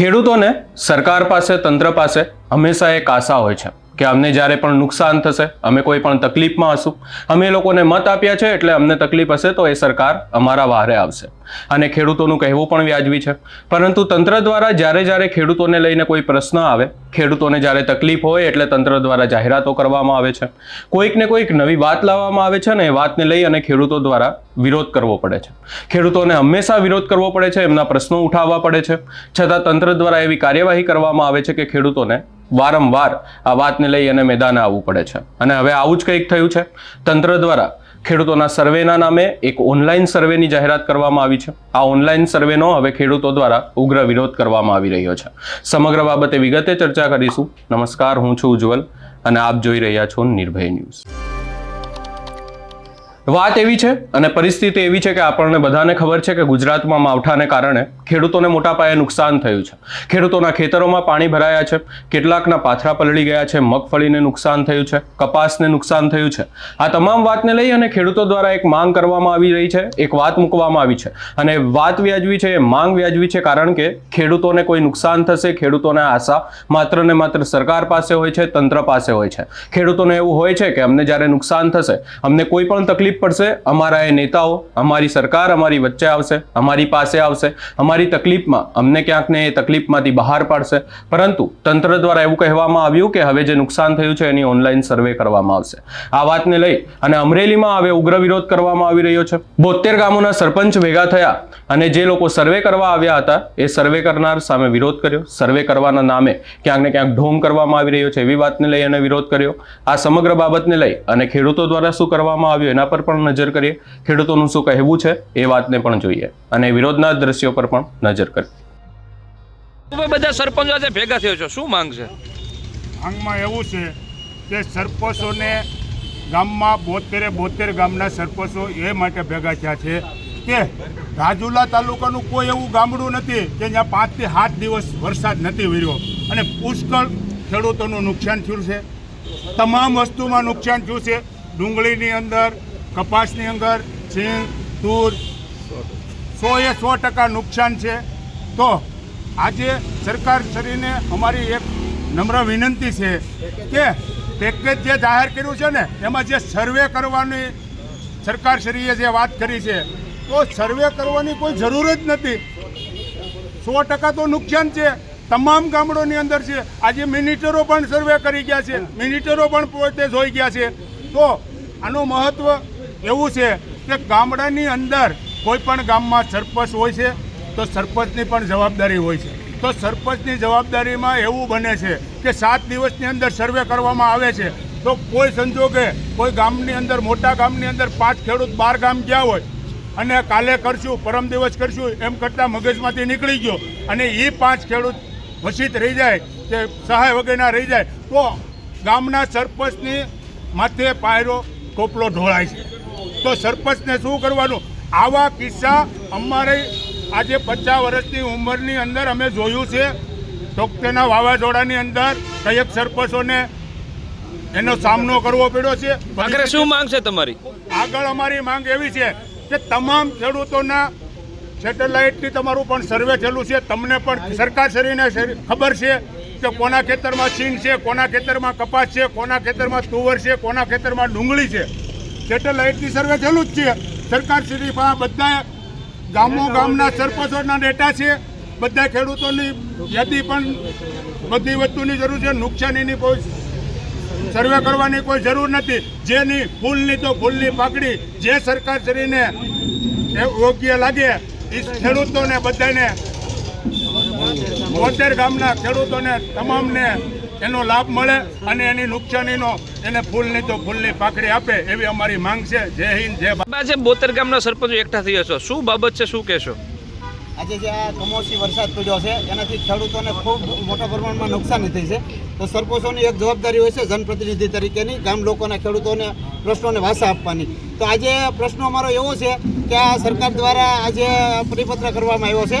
ખેડૂતોને સરકાર પાસે, તંત્ર પાસે હંમેશા એક આશા હોય છે કે અમને જ્યારે પણ નુકસાન થશે, અમે કોઈ પણ તકલીફમાં હશું. અમે લોકોને મત આપ્યા છે એટલે અમને તકલીફ હશે તો એ સરકાર અમારા વારે આવશે. અને ખેડૂતોનું કહેવું પણ વ્યાજબી છે. પરંતુ તંત્ર દ્વારા જ્યારે જ્યારે ખેડૂતોને લઈને કોઈ પ્રશ્ન આવે, ખેડૂતોને જ્યારે તકલીફ હોય એટલે તંત્ર દ્વારા જાહેરાતો કરવામાં આવે છે. કોઈક ને કોઈક નવી વાત લાવવામાં આવે છે ને એ વાતને લઈ અને ખેડૂતો દ્વારા વિરોધ કરવો પડે છે. ખેડૂતોને હંમેશા વિરોધ કરવો પડે છે, એમના પ્રશ્નો ઉઠાવવા પડે છે. છતાં તંત્ર દ્વારા એવી કાર્યવાહી કરવામાં આવે છે કે ખેડૂતોને વારંવાર આ વાતને લઈ અને મેદાને આવવું પડે છે. અને હવે આવું જ કંઈક થયું છે. તંત્ર દ્વારા ખેડૂતોના સર્વેના નામે એક ઓનલાઈન સર્વેની જાહેરાત કરવામાં આવી છે. આ ઓનલાઈન સર્વેનો હવે ખેડૂતો દ્વારા ઉગ્ર વિરોધ કરવામાં આવી રહ્યો છે. સમગ્ર બાબતે વિગતે ચર્ચા કરીશું. નમસ્કાર, હું છું ઉજ્જવલ અને આપ જોઈ રહ્યા છો નિર્ભય ન્યૂઝ. વાત એવી છે અને પરિસ્થિતિ એવી છે કે આપણને બધાને ખબર છે કે ગુજરાતમાં માવઠાને કારણે ખેડૂતોને મોટા પાયે નુકસાન થયું છે. ખેડૂતોના ખેતરોમાં પાણી ભરાયા છે, કેટલાકના પાથરા પલળી ગયા છે, મગફળીને નુકસાન થયું છે, કપાસને નુકસાન થયું છે. આ તમામ વાતને લઈ અને ખેડૂતો દ્વારા એક માંગ કરવામાં આવી રહી છે, એક વાત મૂકવામાં આવી છે. અને વાત વ્યાજવી છે, એ માંગ વ્યાજવી છે કારણ કે ખેડૂતોને કોઈ નુકસાન થશે, ખેડૂતોને આશા માત્ર ને માત્ર સરકાર પાસે હોય છે, તંત્ર પાસે હોય છે. ખેડૂતોને એવું હોય છે કે અમને જ્યારે નુકસાન થશે, અમને કોઈ પણ તકલીફ પડશે, અમારા એ નેતાઓ, અમારી સરકાર અમારી વચ્ચે આવશે, અમારી પાસે આવશે. અમારી તકલીફમાં, અમને ક્યાંકને એ તકલીફમાંથી બહાર પાડશે. પરંતુ તંત્ર દ્વારા એવું કહેવામાં આવ્યું કે હવે જે નુકસાન થયું છે એની ઓનલાઈન સર્વે કરવામાં આવશે. આ વાતને લઈ અને અમરેલીમાં હવે ઉગ્ર વિરોધ કરવામાં આવી રહ્યો છે. બોતેર ગામોના સરપંચ ભેગા થયા અને જે લોકો સર્વે કરવા આવ્યા હતા, એ સર્વે કરનાર સામે વિરોધ કર્યો. સર્વે કરવાના નામે ક્યાંક ને ક્યાંક ઢોંગ કરવામાં આવી રહ્યો છે એવી વાતને લઈ અને વિરોધ કર્યો. આ સમગ્ર બાબતને લઈ અને ખેડૂતો દ્વારા શું કરવામાં આવ્યું એના પર પણ નજર કરીએ. ખેડૂતોનું શું કહેવું છે એ વાતને પણ જોઈએ અને વિરોધના દ્રશ્યો પર પણ નજર કરીએ. બધા સરપંચો આજે ભેગા થયો છો. શું માંગ છે? માંગમાં એવું છે કે સરપંચોને ગામમાં બોતેરે બોતેર ગામના સરપંચો એ માટે ભેગા થયા છે કે રાજુલા તાલુકાનું કોઈ એવું ગામડું નથી કે જ્યાં પાંચથી સાત દિવસ વરસાદ નથી વર્યો. અને પુષ્કળ ખેડૂતોનું નુકસાન થયું છે. તમામ વસ્તુમાં નુકસાન થયું છે. ડુંગળીની અંદર કપાસની અંદર સિંગ તૂર સો એ સો ટકા નુકસાન છે. તો આજે સરકાર શ્રીને અમારી એક નમ્ર વિનંતી છે કે પેકેજ જે જાહેર કર્યું છે ને, એમાં જે સર્વે કરવાની સરકાર શ્રીએ જે વાત કરી છે, તો સર્વે કરવાની કોઈ જરૂર જ નથી. સો ટકા તો નુકસાન છે. તમામ ગામડોની અંદર છે. આજે મિનિટરો પણ સર્વે કરી ગયા છે. મિનિટરો પણ પોતે જોઈ ગયા છે. તો આનું મહત્વ એવું છે કે ગામડાની અંદર કોઈ પણ ગામમાં સરપંચ હોય છે, તો સરપંચની પણ જવાબદારી હોય છે. તો સરપંચની જવાબદારીમાં એવું બને છે કે સાત દિવસની અંદર સર્વે કરવામાં આવે છે, તો કોઈ સંજોગે કોઈ ગામની અંદર, મોટા ગામની અંદર પાંચ ખેડૂત બાર ગામ ગયા હોય અને કાલે કરશું, પરમ દિવસ કરશું, એમ કરતાં મગજમાંથી નીકળી ગયો અને એ પાંચ ખેડૂત વસિત રહી જાય કે સહાય વગેરેના રહી જાય, તો ગામના સરપંચની માથે પાયરો ટોપલો ઢોળાય છે. તો સરપંચને શું કરવાનું? આવા કિસ્સા અમારે આજે પચાસ વર્ષની ઉંમરની અંદર અમે જોયું છે. તોકતેના વાવાઝોડાની અંદર કયેક સરપંચોને એનો સામનો કરવો પડ્યો છે. આગળ શું માંગ છે તમારી? આગળ અમારી માંગ એવી છે કે તમામ ખેડૂતોના સેટેલાઇટથી તમારું પણ સર્વે થયેલું છે. તમને પણ સરકારશ્રીને શરી- ખબર છે કે કોના ખેતરમાં સિંગ છે કોના ખેતરમાં કપાસ છે કોના ખેતરમાં તુવર છે કોના ખેતરમાં ડુંગળી છે. સેટેલાઇટથી સર્વે થયેલું જ છે. સરકારશ્રી પાસે બધા ગામો ગામના સરપંચોના ડેટા છે. બધા ખેડૂતોની યાદી પણ બધી વસ્તુની જરૂર છે. નુકસાનીની કોઈ સર્વે કરવાની કોઈ જરૂર નથી. જેની ફૂલની તો ફૂલની પાકડી જે સરકારશ્રીને એ યોગ્ય લાગે એ ખેડૂતોને બધાને બોતેર ગામના ખેડૂતોને તમામને એનો લાભ મળે અને એની નુકસાનીનો એને ફૂલની તો ફૂલની પાકડી આપે એવી અમારી માંગ છે. જય હિન્દ જય ભારત. આજે બોતેર ગામના સરપંચો એકઠા થયા છો. શું બાબત છે શું કહેશો? આજે જે આ કમોસમી વરસાદ પડ્યો છે એનાથી ખેડૂતોને ખૂબ મોટા પ્રમાણમાં નુકસાની થઈ છે. તો સરપંચોની એક જવાબદારી હોય છે જનપ્રતિનિધિ તરીકેની ગામ લોકોના ખેડૂતોને પ્રશ્નોને વાસા આપવાની. તો આજે પ્રશ્નો અમારો એવો છે કે આ સરકાર દ્વારા આજે પરિપત્ર કરવામાં આવ્યો છે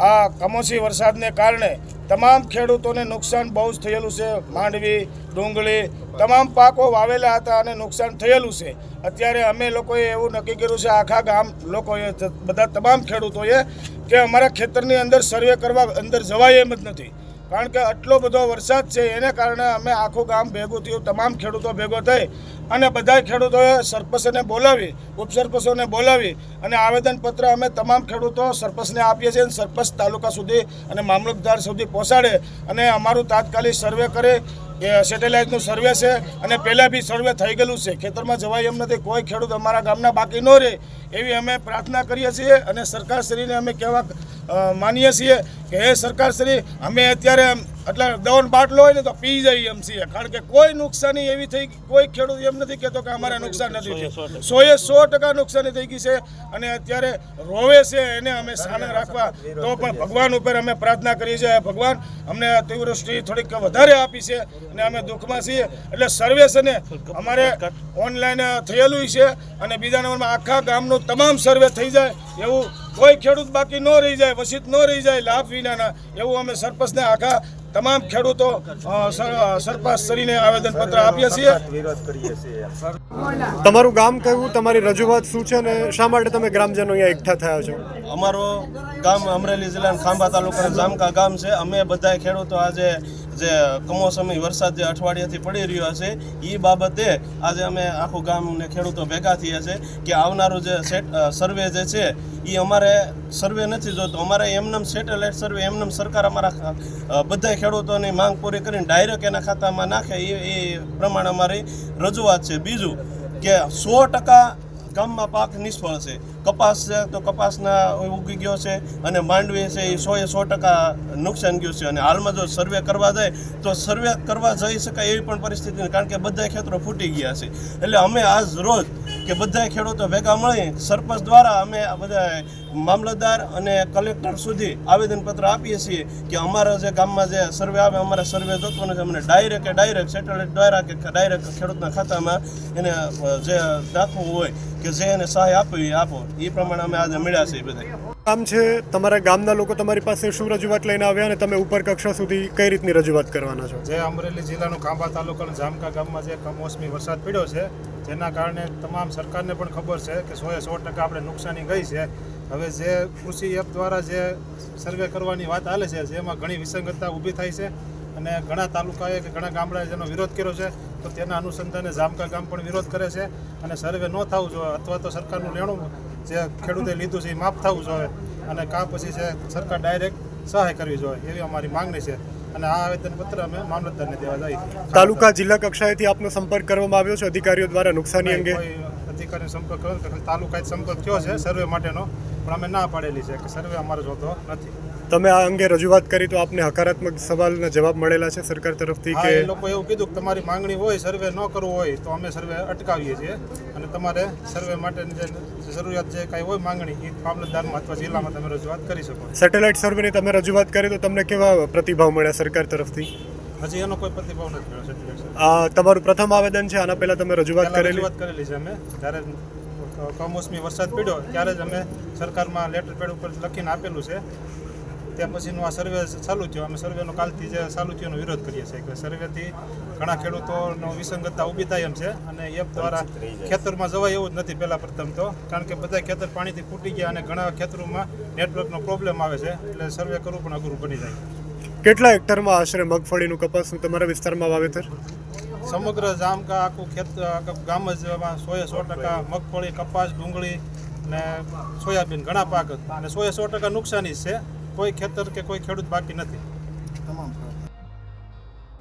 આ કમોસી વરસાદને કારણે તમામ ખેડૂતોને નુકસાન બહુ જ થયેલું છે. માંડવી, ડુંગળી, તમામ પાકો વાવેલા હતા અને નુકસાન થયેલું છે. અત્યારે અમે લોકોએ એવું નક્કી કર્યું છે, આખા ગામ લોકોએ, બધા તમામ ખેડૂતોએ, કે અમારા ખેતરની અંદર સર્વે કરવા અંદર જવાય એમ જ નથી. કારણ કે આટલો બધો વરસાદ છે, એને કારણે અમે આખું ગામ ભેગું થયું, તમામ ખેડૂતો ભેગો થઈ અને બધા ખેડૂતોએ સરપંચને બોલાવી, ઉપસરપંચોને બોલાવી અને આવેદનપત્ર અમે તમામ ખેડૂતો સરપંચને આપીએ છીએ અને સરપંચ તાલુકા સુધી અને મામલતદાર સુધી પહોંચાડે અને અમારું તાત્કાલિક સર્વે કરે. સેટેલાઇટનું સર્વે છે અને પહેલાં બી સર્વે થઈ ગયેલું છે. ખેતરમાં જવાય એમ નથી. કોઈ ખેડૂત અમારા ગામના બાકી ન રહે. એવી અમે પ્રાર્થના કરીએ છીએ અને સરકારશ્રીને અમે કહેવા માનીએ છીએ કે હે સરકારશ્રી અમે અત્યારે આમ એટલે દવાનો બાટલો હોય ને તો પી જઈએ એમ છીએ. કારણ કે કોઈ નુકસાની એવી થઈ કોઈ ખેડૂત એમ નથી કહેતો કે અમારે નુકસાન નથી થયું. સોએ સો ટકા. નુકસાની થઈ ગઈ છે અને અત્યારે રોવે છે એને અમે સામે રાખવા. તો પણ ભગવાન ઉપર અમે પ્રાર્થના કરીએ છીએ. ભગવાન અમને અતિવૃષ્ટિ થોડીક વધારે આપી છે અને અમે દુઃખમાં છીએ. એટલે સર્વે છે ને અમારે ઓનલાઈન થયેલું છે અને બીજા નંબરમાં આખા ગામનું તમામ સર્વે થઈ જાય એવું કોઈ ખેડૂત બાકી ન રહી જાય વસિત ન રહી જાય લાભ વિનાના એવું અમે સરપંચને આખા તમામ ખેડૂતો અ, સર- આવેદન પત્ર આવેદનપત્ર આપીએ છીએ. તમારું ગામ કયું? તમારી રજૂઆત શું છે અને શા માટે તમે ગ્રામજનો અહીંયા એકઠા થયા છો? અમારો ગામ અમરેલી જિલ્લાના ખાંભા તાલુકાના જામકા ગામ છે. અમે બધા ખેડૂતો આજે જે કમોસમી વરસાદ જે અઠવાડિયાથી પડી રહ્યો છે એ બાબતે આજે અમે આખું ગામને ખેડૂતો ભેગા થયા છે કે આવનારું જે સેટ સર્વે જે છે એ અમારે સર્વે નથી જોતો. અમારે એમનેમ સેટેલાઇટ સર્વે, એમનેમ સરકાર અમારા બધા ખેડૂતોની માંગ પૂરી કરીને ડાયરેક્ટ એના ખાતામાં નાખે. એ એ પ્રમાણે અમારી રજૂઆત છે. બીજું કે સો ટકા ગામમાં પાક નિષ્ફળ છે. કપાસ છે તો કપાસના ઉગી ગયો છે અને માંડવી છે એ સો એ સો ટકા નુકસાન ગયું છે. અને હાલમાં જો સર્વે કરવા જાય તો સર્વે કરવા જઈ શકાય એવી પણ પરિસ્થિતિ કારણ કે બધા ખેતરો ફૂટી ગયા છે. એટલે અમે આજ રોજ કે બધા ખેડૂતો ભેગા મળી સરપંચ દ્વારા અમે બધા મામલતદાર અને કલેક્ટર સુધી આવેદનપત્ર આપીએ છીએ કે અમારા જે ગામમાં જે સર્વે આવે અમારા સર્વે થતો નથી અમને ડાયરેક્ટ કે ડાયરેક્ટ સેટેલાઇટ દ્વારા કે ડાયરેક્ટ ખેડૂતના ખાતામાં એને જે નાખવું હોય કે જે એને સહાય આપવી આપો. એ પ્રમાણે અમે આજે મળ્યા છીએ બધા. કામ છે તમારા ગામના લોકો તમારી પાસે શું રજૂઆત લઈને આવ્યા અને તમે ઉપર કક્ષા સુધી કઈ રીતની રજૂઆત કરવાના છો? જે અમરેલી જિલ્લાનું ખાંભા તાલુકાના જામકા ગામમાં જે કમોસમી વરસાદ પડ્યો છે જેના કારણે તમામ સરકારને પણ ખબર છે કે સોએ સો ટકા આપણે નુકસાની ગઈ છે. હવે જે કૃષિ એપ દ્વારા જે સર્વે કરવાની વાત હાલે છે જેમાં ઘણી વિસંગતતા ઊભી થાય છે અને ઘણા તાલુકાએ કે ઘણા ગામડાએ જેનો વિરોધ કર્યો છે તો તેના અનુસંધાને જામકા ગામ પણ વિરોધ કરે છે અને સર્વે ન થવું જોઈએ અથવા તો સરકારનું લેણું જે ખેડૂતે લીધું છે એ માફ થવું જોઈએ અને કા પછી છે સરકાર ડાયરેક્ટ સહાય કરવી જોઈએ એવી અમારી માંગણી છે અને આ આવેદનપત્ર અમે મામલતદારને દેવા જઈએ તાલુકા જિલ્લા કક્ષાએથી આપનો સંપર્ક કરવામાં આવ્યો છે? અધિકારીઓ દ્વારા નુકસાની અંગે? અધિકારીનો સંપર્ક કર્યો. તાલુકાએ સંપર્ક થયો છે સર્વે માટેનો. પણ અમે ના પાડેલી છે કે સર્વે અમારો જોતો નથી. તમે આ અંગે રજૂઆત કરી તો આપને હકારાત્મક સવાલના જવાબ મળેલા છે સરકાર તરફથી કે એ લોકો એવું કીધું કે તમારી માંગણી હોય સર્વે ન કરવું હોય તો અમે સર્વે અટકાવીએ છીએ. અને તમારે સર્વે માટેની જે જરૂરિયાત જે કાંઈ હોય માંગણી એ મામલતદારમાં અથવા જિલ્લામાં તમે રજૂઆત કરી શકો. સેટેલાઇટ સર્વેની તમે રજૂઆત કરી તો તમને કેવા પ્રતિભાવ મળ્યા સરકાર તરફથી? હજી એનો કોઈ પ્રતિભાવ નથી મળ્યો તમારું પ્રથમ આવેદન છે આના પહેલા તમે રજૂઆત કરેલી? રજૂઆત કરેલી છે અમે જ્યારે કમોસમી વરસાદ પડ્યો ત્યારે જ અમે સરકારમાં લેટર પેડ ઉપર લખીને આપેલું છે. ત્યાં પછીનું આ સર્વે ચાલુ થયો. અમે સર્વેનો કાલથી જે ચાલુ થયો એનો વિરોધ કરીએ છીએ કે સર્વેથી ઘણા ખેડૂતોનો વિસંગતતા ઊભી થાય એમ છે અને એપ દ્વારા ખેતરમાં જવાય એવું જ નથી પહેલાં પ્રથમ તો. કારણ કે બધા ખેતર પાણીથી ફૂટી ગયા અને ઘણા ખેતરોમાં નેટવર્કનો પ્રોબ્લેમ આવે છે. એટલે સર્વે કરવું પણ અઘરું બની જાય. કેટલા હેક્ટરમાં આશરે મગફળીનું કપાસનું તમારા વિસ્તારમાં વાવેતર? સમગ્ર જામકા આખું ખેત આખું ગામ જ એમાં સોએ સો ટકા મગફળી કપાસ ડુંગળી ને સોયાબીન ઘણા પાક અને સોએ સો ટકા નુકસાની છે. કોઈ ખેતર કે કોઈ ખેડૂત બાકી નથી. તમામ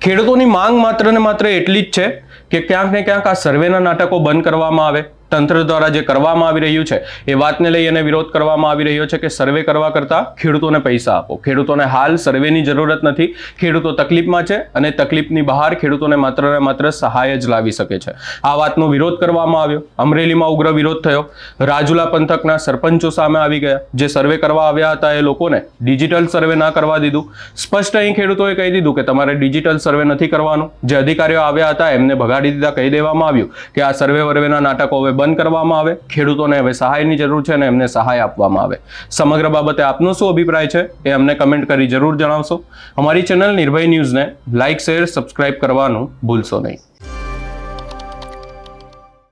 ખેડૂતોની માંગ માત્ર ને માત્ર એટલી જ છે કે ક્યાંક ને ક્યાંક આ સર્વેના નાટકો બંધ કરવામાં આવે. તંત્ર દ્વારા જે કરવામાં આવી રહ્યું છે, એ વાતને લઈ અને વિરોધ કરવામાં આવી રહ્યો છે કે સર્વે કરવા કરતાં ખેડૂતોને પૈસા આપો. ખેડૂતોને હાલ સર્વેની જરૂરત નથી. ખેડૂતો તકલીફમાં છે અને તકલીફની બહાર ખેડૂતોને માત્ર ને માત્ર સહાય જ લાવી શકે છે. આ વાતનો વિરોધ કરવામાં આવ્યો. અમરેલીમાં ઉગ્ર વિરોધ થયો. રાજુલા પંથકના સરપંચો સામે આવી ગયા. જે સર્વે કરવા આવ્યા હતા એ લોકોને ડિજિટલ સર્વે ના કરવા દીધું. સ્પષ્ટ અહીં ખેડૂતોએ કહી દીધું કે તમારે ડિજિટલ સર્વે નથી કરવાનું. જે અધિકારીઓ આવ્યા હતા એમને ભગાડી દીધા, કહી દેવામાં આવ્યું કે આ સર્વે વર્વેના નાટકો હવે બંધ કરવામાં આવે, ખેડૂતોને હવે સહાયની જરૂર છે અને એમને સહાય આપવામાં આવે. સમગ્ર બાબતે આપનો શું અભિપ્રાય છે એ અમને કમેન્ટ કરી જરૂર જણાવશો. અમારી ચેનલ નિર્ભય ન્યૂઝને લાઇક શેર, સબસ્ક્રાઇબ કરવાનું ભૂલશો નહીં.